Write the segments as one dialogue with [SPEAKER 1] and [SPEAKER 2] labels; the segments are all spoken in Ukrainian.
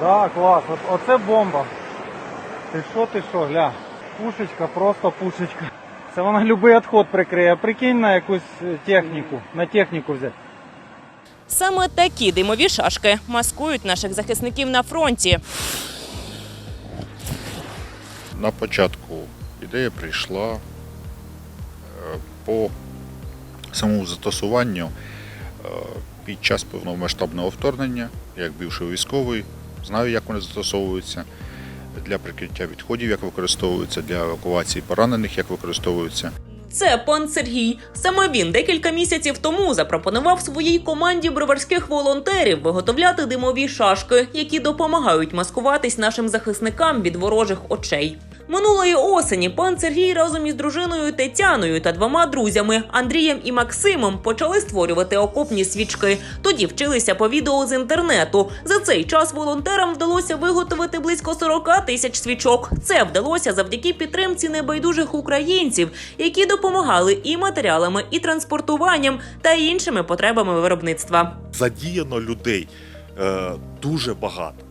[SPEAKER 1] Да, клас. От, оце бомба. Ти що, ти що, гля. Пушечка, просто пушечка. Це вона будь-який відход прикриє. Прикинь на якусь е, техніку, на техніку взяти.
[SPEAKER 2] Саме такі димові шашки маскують наших захисників на фронті.
[SPEAKER 3] На початку ідея прийшла е, по самому застосуванню е, під час повномасштабного вторгнення, як бивший військовий, знаю, як вони застосовуються для прикриття відходів, як використовуються для евакуації поранених, як використовуються.
[SPEAKER 2] Це пан Сергій. Саме він декілька місяців тому запропонував своїй команді броварських волонтерів виготовляти димові шашки, які допомагають маскуватись нашим захисникам від ворожих очей. Минулої осені пан Сергій разом із дружиною Тетяною та двома друзями Андрієм і Максимом почали створювати окопні свічки. Тоді вчилися по відео з інтернету. За цей час волонтерам вдалося виготовити близько 40 тисяч свічок. Це вдалося завдяки підтримці небайдужих українців, які допомагали і матеріалами, і транспортуванням та іншими потребами виробництва.
[SPEAKER 4] задіяно людей е, дуже багато.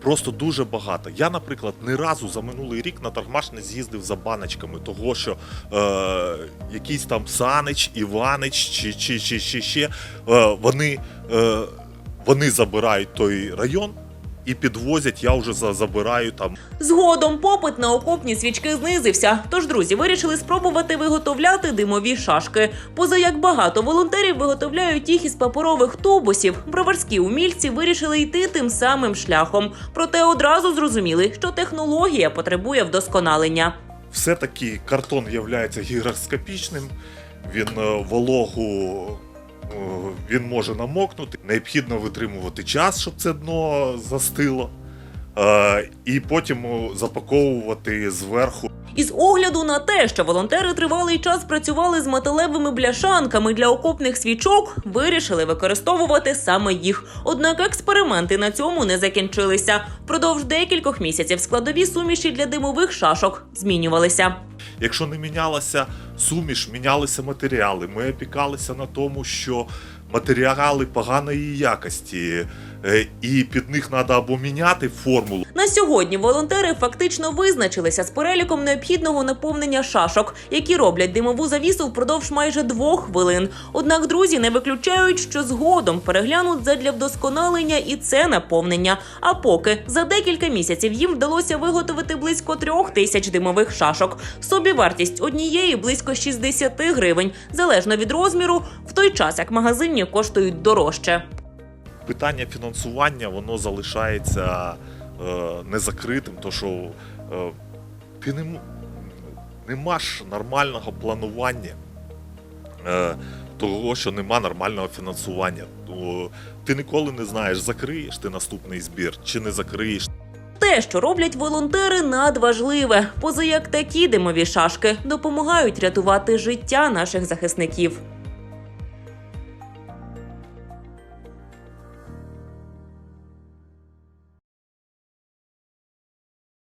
[SPEAKER 4] Просто дуже багато. Я, наприклад, не разу за минулий рік на торгмаш не з'їздив за баночками, того що е, якийсь там Санич, Іванич чи, чи, чи, чи ще е, вони, е, вони забирають той район і підвозять, я вже за- забираю там
[SPEAKER 2] Згодом попит на окопні свічки знизився. Тож друзі вирішили спробувати виготовляти димові шашки. Поза як багато волонтерів виготовляють їх із паперових тубусів. Броварські умільці вирішили йти тим самим шляхом. Проте одразу зрозуміли, що технологія потребує вдосконалення.
[SPEAKER 4] все-таки картон є гігроскопічним, він е, вологу він може намокнути. Необхідно витримувати час, щоб це дно застило. Е, І потім е, запаковувати зверху.
[SPEAKER 2] Із огляду на те, що волонтери тривалий час працювали з металевими бляшанками для окопних свічок, вирішили використовувати саме їх. Однак експерименти на цьому не закінчилися. Впродовж декількох місяців складові суміші для димових шашок змінювалися.
[SPEAKER 4] Якщо не мінялася суміш, мінялися матеріали. Ми опікалися на тому, що матеріали поганої якості, і під них треба або міняти формулу,
[SPEAKER 2] На сьогодні волонтери фактично визначилися з переліком необхідного наповнення шашок, які роблять димову завісу впродовж майже двох хвилин. Однак друзі не виключають, що згодом переглянуть задля вдосконалення і це наповнення. А поки за декілька місяців їм вдалося виготовити близько трьох тисяч димових шашок. Собівартість однієї близько 60 гривень, залежно від розміру, в той час як магазинні коштують дорожче.
[SPEAKER 4] Питання фінансування воно залишається е, незакритим, то що е, ти не, не маєш нормального планування, е, того, що нема нормального фінансування. Ти ніколи не знаєш, закриєш ти наступний збір чи не закриєш.
[SPEAKER 2] Те, що роблять волонтери, надважливе. Поза як такі димові шашки допомагають рятувати життя наших захисників.